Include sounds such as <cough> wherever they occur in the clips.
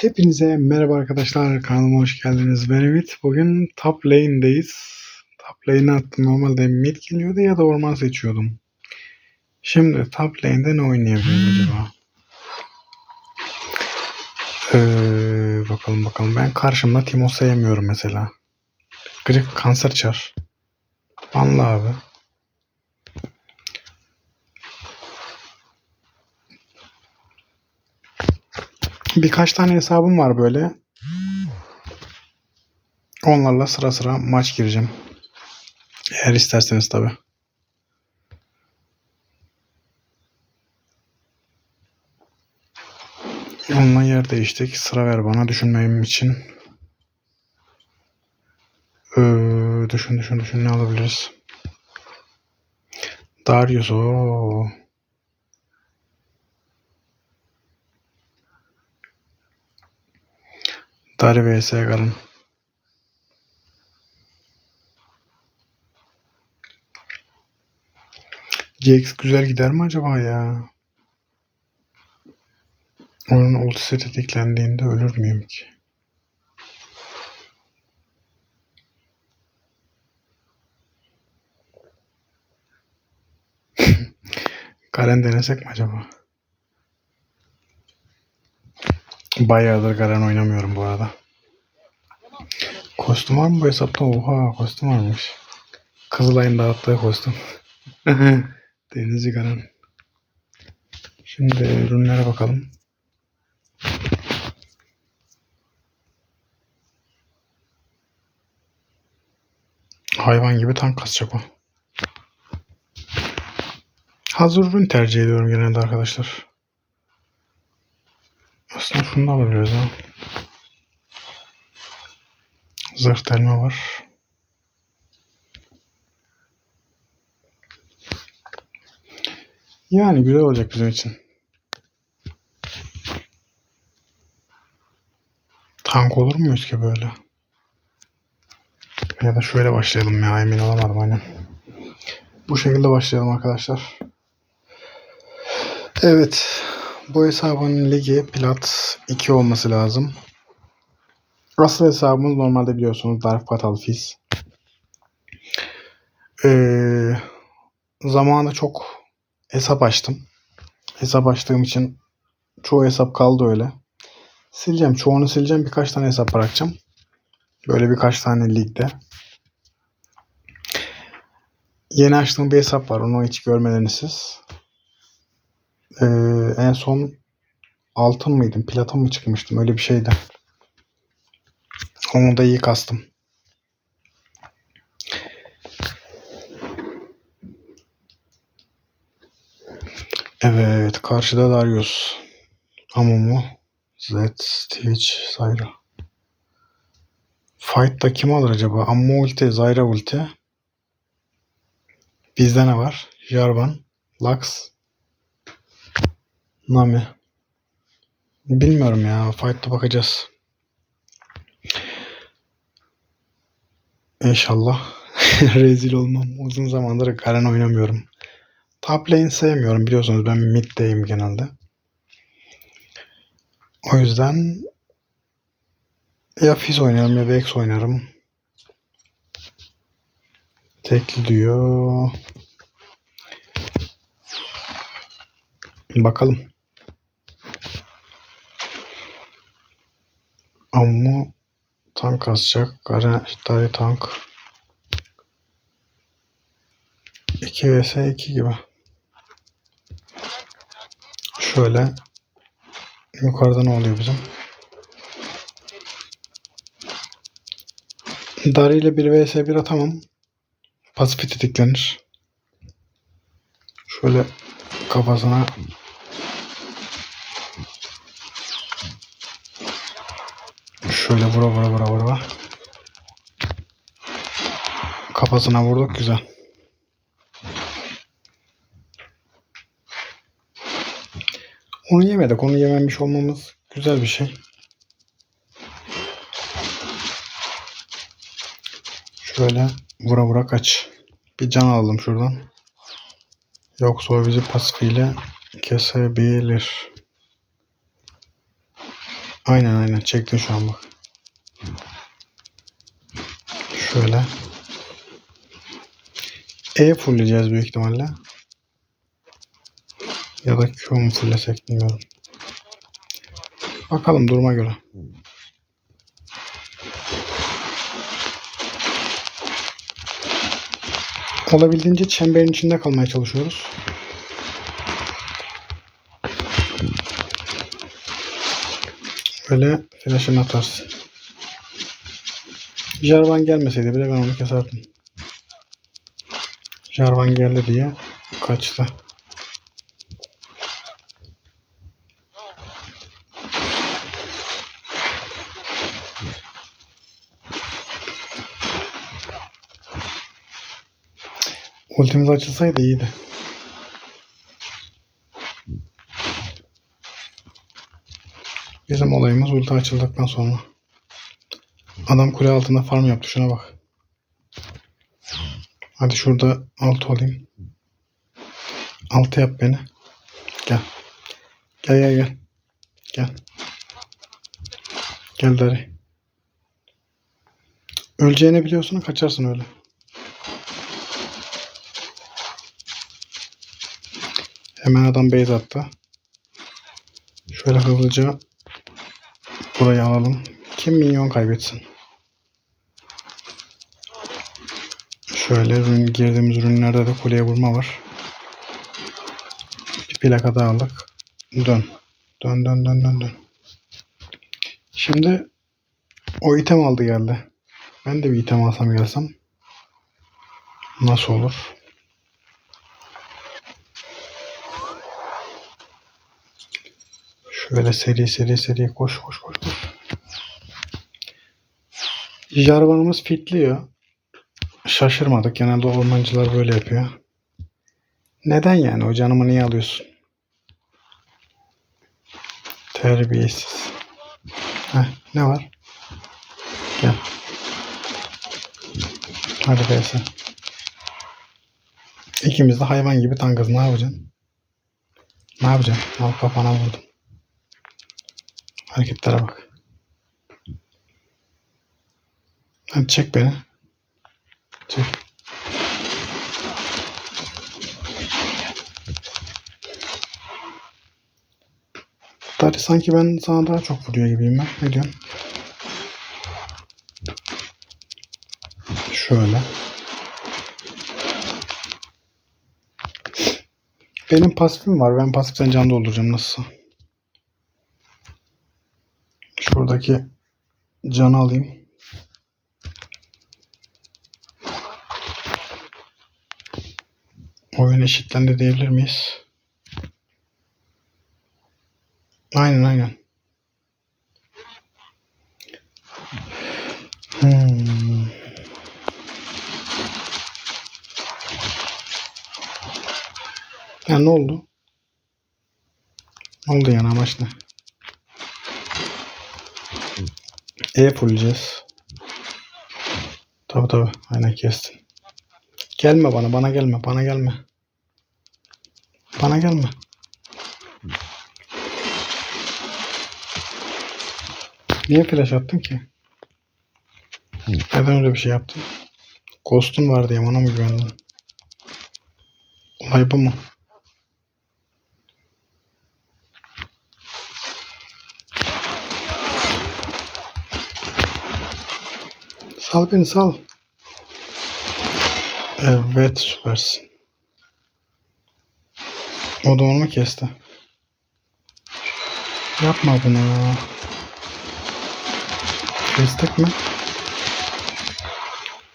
Hepinize merhaba arkadaşlar. Kanalıma hoş geldiniz. Ben Ümit. Bugün top lane'deyiz. Top lane'e attım. Normalde mid geliyordu ya da orman seçiyordum. Şimdi top lane'de ne oynayabiliriz acaba? Ee, bakalım bakalım. Ben karşımda Timo sevmiyorum mesela. Gıcık kanser çar. Anla abi. Birkaç tane hesabım var böyle. Onlarla sıra sıra maç gireceğim. Eğer isterseniz tabi. Onunla yer değiştik. Sıra ver bana düşünmem için. Ee, düşün düşün düşün ne alabiliriz? Darius o. Dari vs Garen. GX güzel gider mi acaba ya? Onun ultisi tetiklendiğinde ölür müyüm ki? <laughs> Garen denesek mi acaba? Bayağıdır Garen oynamıyorum bu arada. Kostüm var mı bu hesapta? Oha kostüm varmış. Kızılay'ın dağıttığı kostüm. <laughs> Denizci Garen. Şimdi ürünlere bakalım. Hayvan gibi tank kasacak o. Hazır ürün tercih ediyorum genelde arkadaşlar. Aslında şunu ha. Zırh delme var. Yani güzel olacak bizim için. Tank olur muyuz ki böyle? Ya da şöyle başlayalım ya emin olamadım aynen. Bu şekilde başlayalım arkadaşlar. Evet. Bu hesabın ligi plat 2 olması lazım. Asıl hesabımız normalde biliyorsunuz Dark Fatal Fizz. Ee, zamanında çok hesap açtım. Hesap açtığım için çoğu hesap kaldı öyle. Sileceğim. Çoğunu sileceğim. Birkaç tane hesap bırakacağım. Böyle birkaç tane ligde. Yeni açtığım bir hesap var. Onu hiç görmediniz siz. Ee, en son altın mıydım? Platin mı çıkmıştım? Öyle bir şeydi. Onu da iyi kastım. Evet. Karşıda Darius. Amumu. Zed, Stitch, Zyra. Fight'ta kim alır acaba? Ammu ulti, Zyra ulti. Bizde ne var? Jarvan, Lux, Nami. Bilmiyorum ya. Fight'ta bakacağız. İnşallah <laughs> rezil olmam. Uzun zamandır Garen oynamıyorum. Top lane sevmiyorum biliyorsunuz ben mid'deyim genelde. O yüzden ya Fizz oynarım ya Vex oynarım. Tekli diyor. Bakalım. Ammu tank kasacak. Garen Dari tank. 2 vs 2 gibi. Şöyle yukarıda ne oluyor bizim? Dari ile 1 vs 1 atamam. Pasifi tetiklenir. Şöyle kafasına şöyle vura vura vura vura. Kafasına vurduk güzel. Onu yemedik. Onu yememiş olmamız güzel bir şey. Şöyle vura vura kaç. Bir can alalım şuradan. Yoksa o bizi pasifiyle kesebilir. Aynen aynen çektin şu an bak. Şöyle. E fullleyeceğiz büyük ihtimalle. Ya da Q mu fullesek bilmiyorum. Bakalım duruma göre. Olabildiğince çemberin içinde kalmaya çalışıyoruz. Böyle flash'ını atarsın. Jarvan gelmeseydi bile ben onu keserdim. Jarvan geldi diye kaçtı. Ultimiz açılsaydı iyiydi. Bizim olayımız ulti açıldıktan sonra. Adam kule altında farm yaptı. Şuna bak. Hadi şurada altı olayım. Altı yap beni. Gel. Gel gel gel. Gel. Gel Dari. Öleceğini biliyorsun kaçarsın öyle. Hemen adam base attı. Şöyle hızlıca burayı alalım. Kim minyon kaybetsin. Şöyle ürün, girdiğimiz ürünlerde de kuleye vurma var. Bir plaka daha aldık. Dön. Dön dön dön dön dön. Şimdi o item aldı geldi. Ben de bir item alsam gelsem. Nasıl olur? Şöyle seri seri seri koş koş koş koş. Jarvanımız fitliyor. Şaşırmadık. Genelde ormancılar böyle yapıyor. Neden yani? O canımı niye alıyorsun? Terbiyesiz. Heh, ne var? Gel. Hadi be sen. İkimiz de hayvan gibi tankız. Ne yapacaksın? Ne yapacaksın? Al kafana vurdum. Hareketlere bak. Hadi çek beni. Çek. Dari sanki ben sana daha çok vuruyor gibiyim ben. Ne diyorsun? Şöyle. Benim pasifim var. Ben pasiften can dolduracağım nasılsa. Şuradaki canı alayım. Oyun eşitlendi diyebilir miyiz? Aynen aynen. Hmm. Ya ne oldu? Ne oldu yani amaç ne? E fulleyeceğiz. Tabi tabi. Aynen kestin. Gelme bana. Bana gelme. Bana gelme. Bana gelme. Niye flash attın ki? Neden öyle bir şey yaptın? Ghost'un var diye ona mı güvendin? Olay bu mu? Sal beni sal. Evet süpersin. O da onu mu kesti? Yapma bunu. Kestik mi?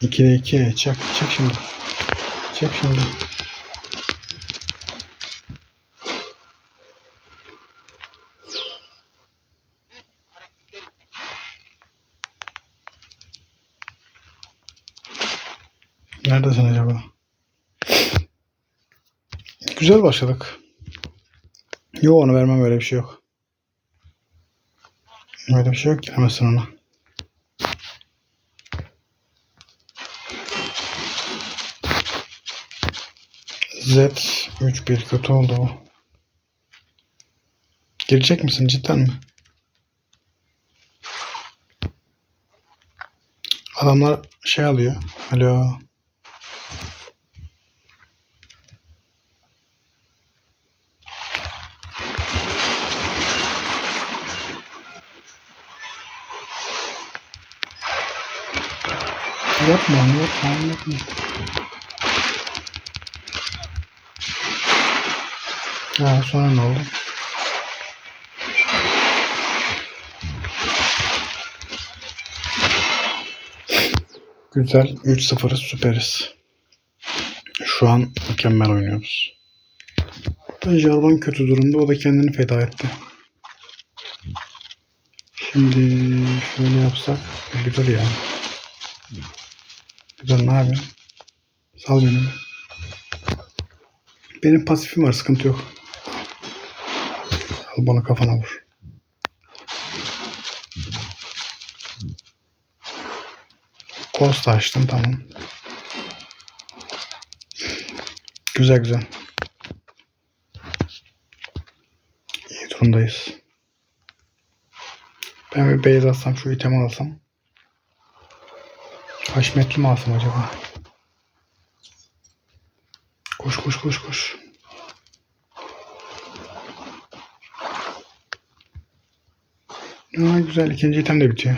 2'de 2. Çek, çek şimdi. Çek şimdi. Neredesin acaba? Güzel başladık. Yok onu vermem öyle bir şey yok. Öyle bir şey yok giremezsin ona. Z 3-1 kötü oldu bu. Girecek misin cidden mi? Adamlar şey alıyor. Alo. Yapma onu yapma. Ha, sonra ne oldu? Güzel. 3-0'ız süperiz. Şu an mükemmel oynuyoruz. Jarvan kötü durumda. O da kendini feda etti. Şimdi şöyle yapsak. Dur ya. Dur ne yapıyorsun? Sal beni. Benim pasifim var. Sıkıntı yok. Al bunu kafana vur. Costa açtım tamam. Güzel güzel. İyi durumdayız. Ben bir base alsam şu itemi alsam. Haşmetli mi alsam acaba? Koş koş koş koş. Aa, güzel ikinci item de bitiyor.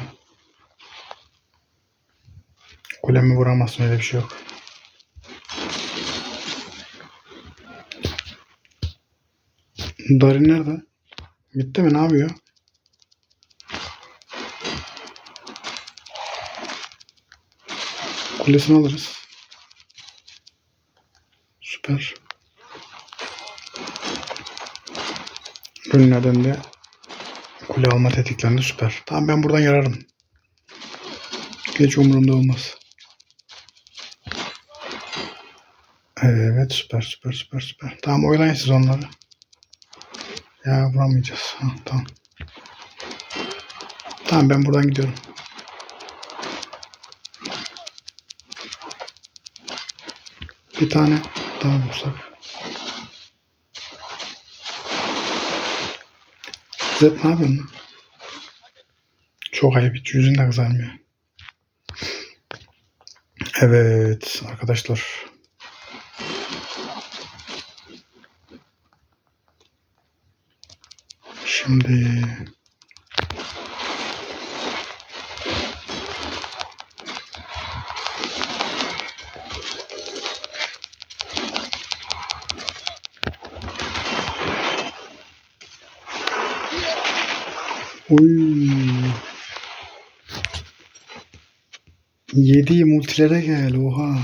Kulemi vuramazsın öyle bir şey yok. Darin nerede? Gitti mi? Ne yapıyor? Kulesini alırız. Süper. Ürünlerden de kule alma tetiklendi. Süper. Tamam ben buradan yararım. Hiç umurumda olmaz. Evet süper süper süper süper. Tamam oylayın siz onları. Ya vuramayacağız. Ha, tamam. Tamam ben buradan gidiyorum. Bir tane daha bulsak. Zed ne yapıyorsun? Çok ayıp. Yüzün de kızarmıyor. Evet arkadaşlar. Şimdi Oy. Yedi multilere gel oha.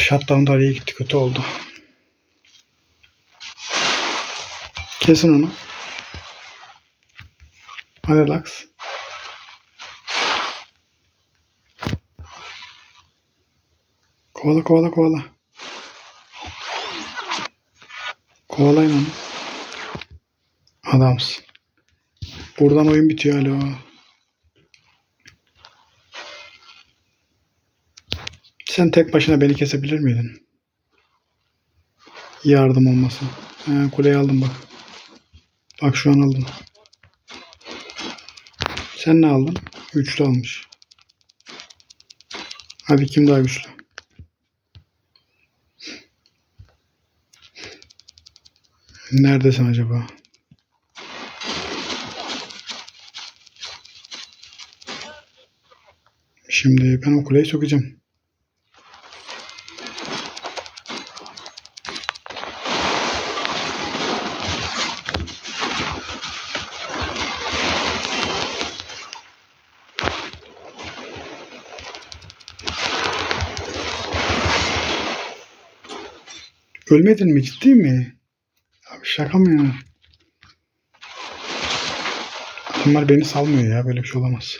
Shutdown da araya gitti kötü oldu. Kesin onu. Hadi Kovala kovala kovala. Kovalayın onu. Adamsın. Buradan oyun bitiyor alo. Sen tek başına beni kesebilir miydin? Yardım olmasın. He, kuleyi aldım bak. Bak şu an aldım. Sen ne aldın? Üçlü almış. Hadi kim daha güçlü? Neredesin acaba? Şimdi ben o kuleyi sokacağım. Ölmedin mi? Ciddi mi? Şaka mı ya? Adamlar beni salmıyor ya. Böyle bir şey olamaz.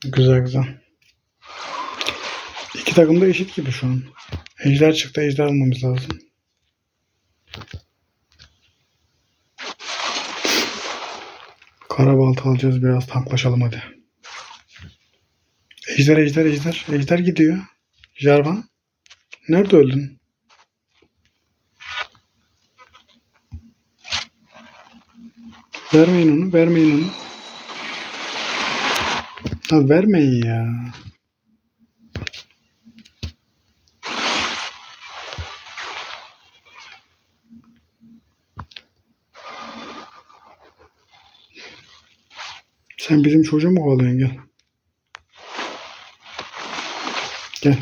Güzel güzel. İki takım da eşit gibi şu an. Ejder çıktı. Ejder almamız lazım. Karabaltı alacağız. Biraz tanklaşalım hadi. Ejder, ejder, ejder. Ejder gidiyor. Jarvan. Nerede öldün? Vermeyin onu, vermeyin onu. Ha vermeyin ya. Sen bizim çocuğu mu kovalıyorsun gel. Gel.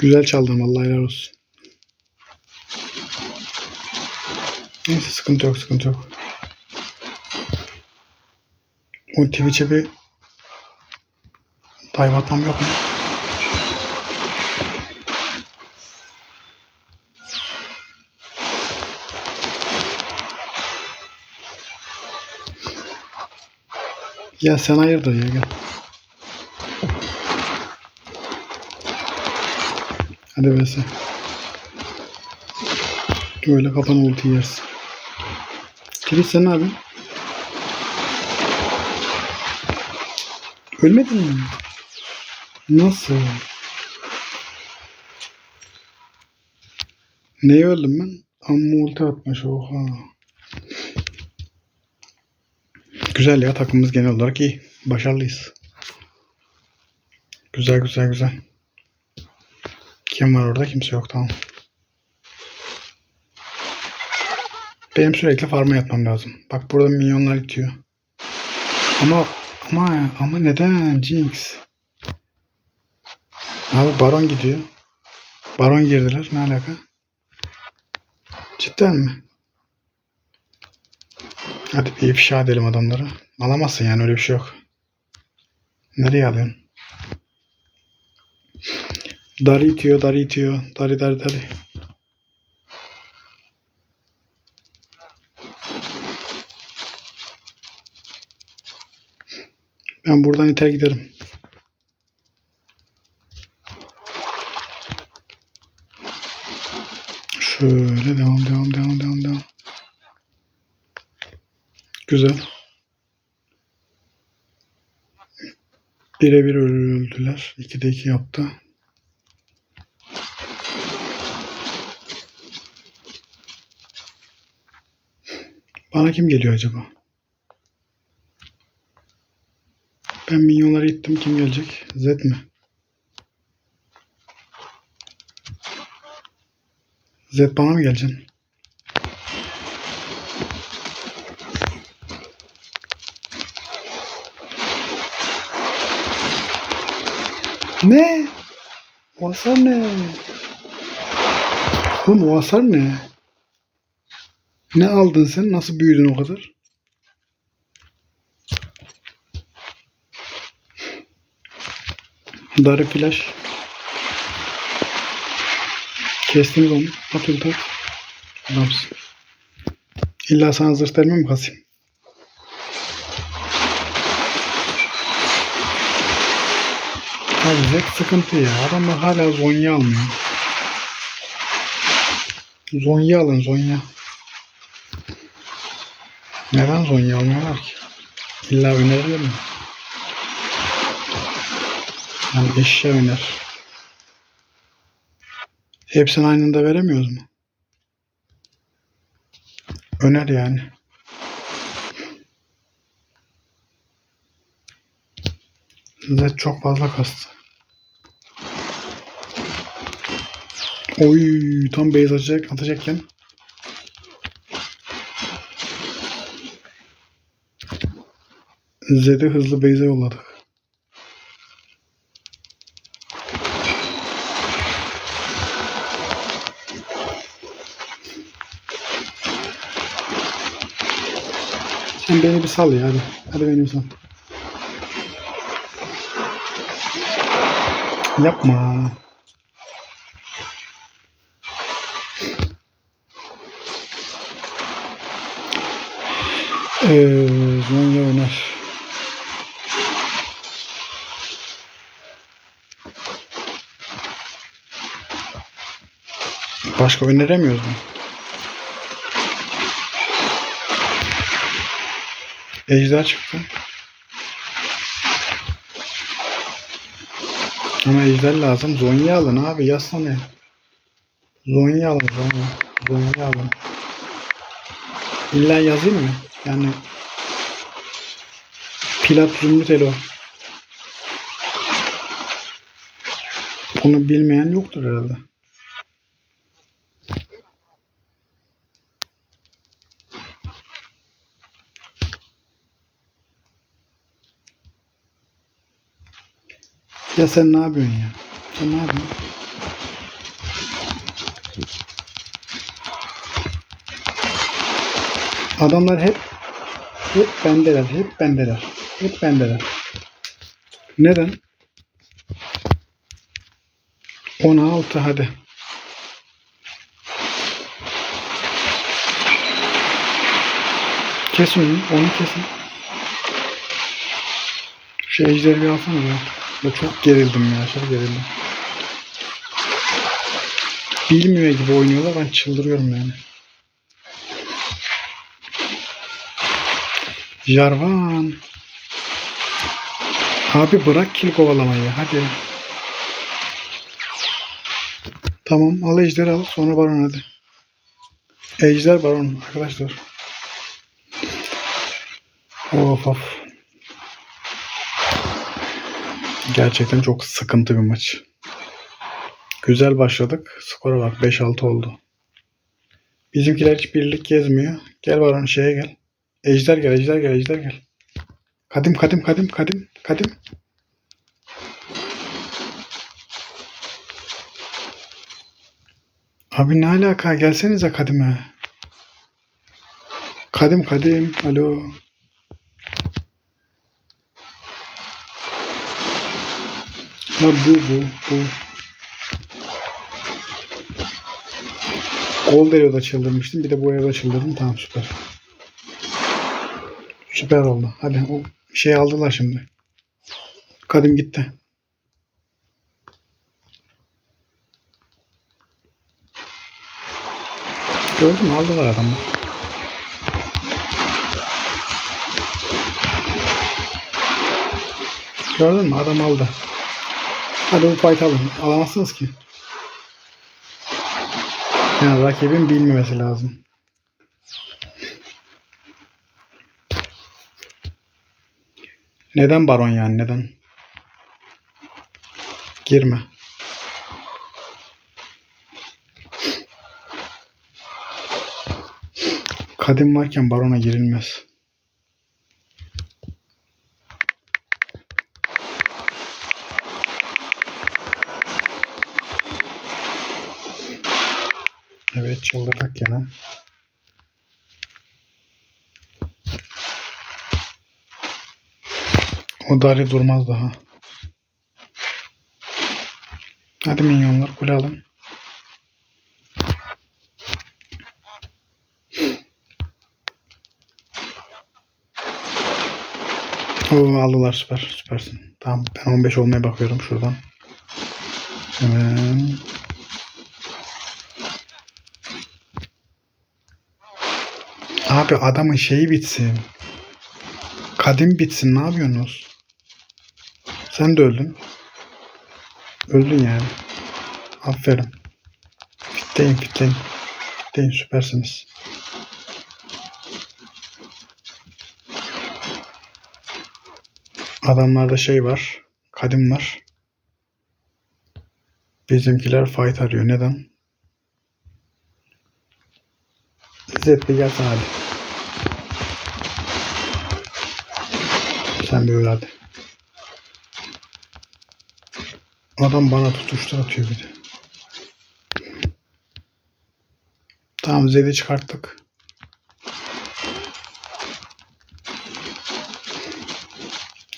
Güzel çaldın vallahi helal olsun. Neyse sıkıntı yok sıkıntı yok. O Twitch'e bir dive atmam yok mu? Ya sen hayırdır ya gel. Hadi be sen. Öyle kapan ulti yersin. Kilit sen yapıyorsun? Ölmedin mi? Nasıl? Neye öldüm ben? Amma ulti atmış oha. Güzel ya takımımız genel olarak iyi. Başarılıyız. Güzel güzel güzel. Kim var orada? Kimse yok tamam. Benim sürekli farma yatmam lazım. Bak burada milyonlar itiyor. Ama ama ama neden Jinx? Abi baron gidiyor. Baron girdiler. Ne alaka? Cidden mi? Hadi bir ifşa edelim adamları. Alamazsın yani öyle bir şey yok. Nereye alıyorsun? Dari itiyor, dari itiyor. Dari, dari, dari. Ben buradan iter giderim. Şöyle devam, devam, devam, devam, devam. Güzel. Birebir öldüler. 2'de 2 yaptı. Bana kim geliyor acaba? Ben minyonları ittim. Kim gelecek? Zed mi? Zed bana mı geleceksin? Ne? O hasar ne? Oğlum o hasar ne? Ne aldın sen? Nasıl büyüdün o kadar? Darı flash. Kestiniz onu. At ulti at. Adamsın. İlla sana zırh delme mi kasayım? Abi sıkıntı ya. Adamlar hala Zonya almıyor. Zonya alın Zonya. Neden Zonya almıyorlar ki? İlla önerilir mi? Yani eşya öner. Hepsini aynı anda veremiyoruz mu? Öner yani. Zed çok fazla kastı. Oy tam base atacak, atacakken. Zed'i hızlı base'e yolladık. Sen beni bir sal ya hadi. Hadi beni bir sal. Yapma. Ee, Zonya Öner. Başka öneremiyoruz mu? Ejder çıktı. Ama ejder lazım. Zonya alın abi yazsana. Zonya alın Zonya. Zonya alın. İlla yazayım mı? Yani Pilat Zümrüt Elo. Bunu bilmeyen yoktur herhalde. Ya sen ne yapıyorsun ya? Sen ne yapıyorsun? Adamlar hep hep bendeler, hep bendeler, hep bendeler. Neden? 16 hadi. Kesin onu, kesin. Şu ejderi alsana ya. Ben çok gerildim ya, çok gerildim. Bilmiyor gibi oynuyorlar, ben çıldırıyorum yani. Jarvan. Abi bırak kill kovalamayı hadi. Tamam al ejder al sonra baron hadi. Ejder baron arkadaşlar. Of of. Gerçekten çok sıkıntı bir maç. Güzel başladık. Skora bak 5-6 oldu. Bizimkiler hiç birlik gezmiyor. Gel baron şeye gel. Ejder gel, ejder gel, ejder gel. Kadim, kadim, kadim, kadim, kadim. Abi ne alaka? Gelsenize kadime. Kadim, kadim. Alo. Ha bu, bu, bu. Gol Delio'da çıldırmıştım. Bir de bu evde çıldırdım. Tamam süper. Süper oldu. Hadi o şey aldılar şimdi. Kadim gitti. Gördün mü? Aldılar adamı. Gördün mü? Adam aldı. Hadi bu fight alın. Alamazsınız ki. Yani rakibin bilmemesi lazım. Neden baron yani neden? Girme. Kadim varken barona girilmez. Evet çıldırdık gene. O Dari durmaz daha. Hadi minyonlar kule alın. Oo, aldılar süper süpersin. Tamam ben 15 olmaya bakıyorum şuradan. Hemen. Abi adamın şeyi bitsin. Kadim bitsin ne yapıyorsunuz? Sen de öldün. Öldün yani. Aferin. Fitteyin fitteyin. Fitteyin süpersiniz. Adamlarda şey var. Kadim var. Bizimkiler fight arıyor. Neden? Zed'de gelsin hadi. Sen öl hadi. Adam bana tutuştur atıyor bir de. Tamam Zed'i çıkarttık.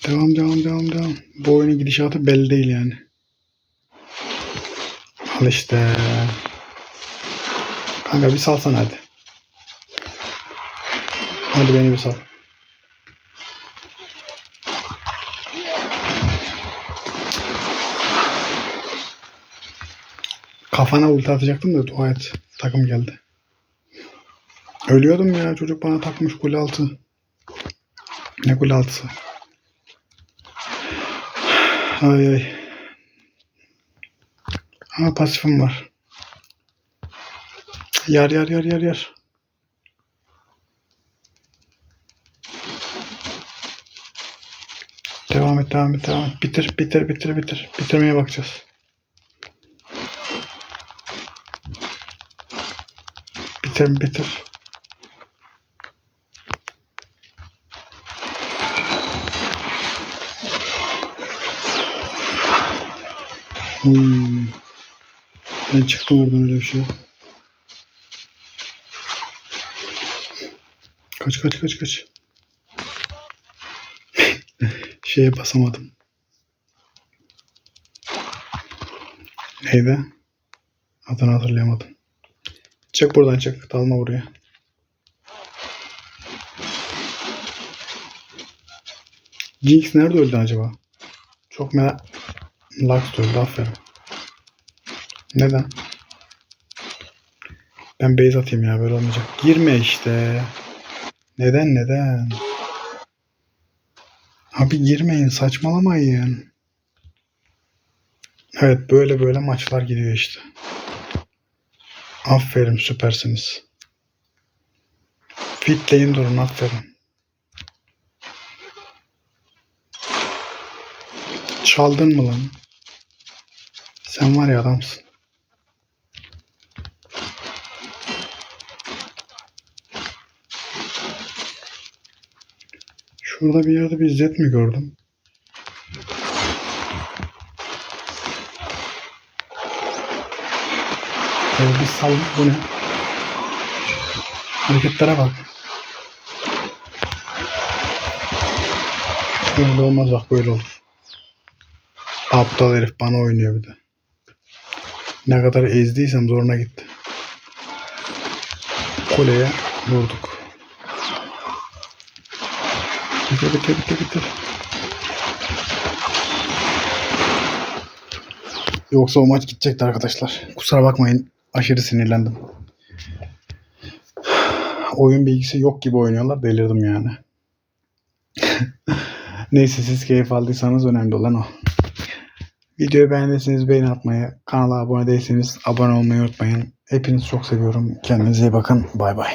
Devam devam devam devam. Bu oyunun gidişatı belli değil yani. Al işte. Kanka bir salsan hadi. Hadi beni bir sal. Kafana ulti atacaktım da et. Takım geldi. Ölüyordum ya çocuk bana takmış kule altı. Ne kule altısı? Ay ay. Ha pasifim var. Yar yar yar yar yar. Devam et devam et devam et. Bitir bitir bitir bitir. Bitirmeye bakacağız. Bitir bitir. Hmm. Ben çıktım oradan öyle bir şey. Kaç kaç kaç kaç. <laughs> Şeye basamadım. Neydi? Adını hatırlayamadım. Çık buradan çık. Dalma buraya. Jinx nerede öldü acaba? Çok merak... Lux öldü aferin. Neden? Ben base atayım ya böyle olmayacak. Girme işte. Neden neden? Abi girmeyin saçmalamayın. Evet böyle böyle maçlar gidiyor işte. Aferin süpersiniz. Fitleyin durun aferin. Çaldın mı lan? Sen var ya adamsın. Şurada bir yerde bir zet mi gördüm? Ee, bir sal bu ne? Hareketlere bak. Böyle olmaz bak böyle olur. Aptal herif bana oynuyor bir de. Ne kadar ezdiysem zoruna gitti. Kuleye vurduk. Bitir bitir bitir bitir. Yoksa o maç gidecekti arkadaşlar. Kusura bakmayın. Aşırı sinirlendim. Oyun bilgisi yok gibi oynuyorlar. Delirdim yani. <laughs> Neyse siz keyif aldıysanız önemli olan o. Videoyu beğendiyseniz beğeni atmayı, kanala abone değilseniz abone olmayı unutmayın. Hepinizi çok seviyorum. Kendinize iyi bakın. Bay bay.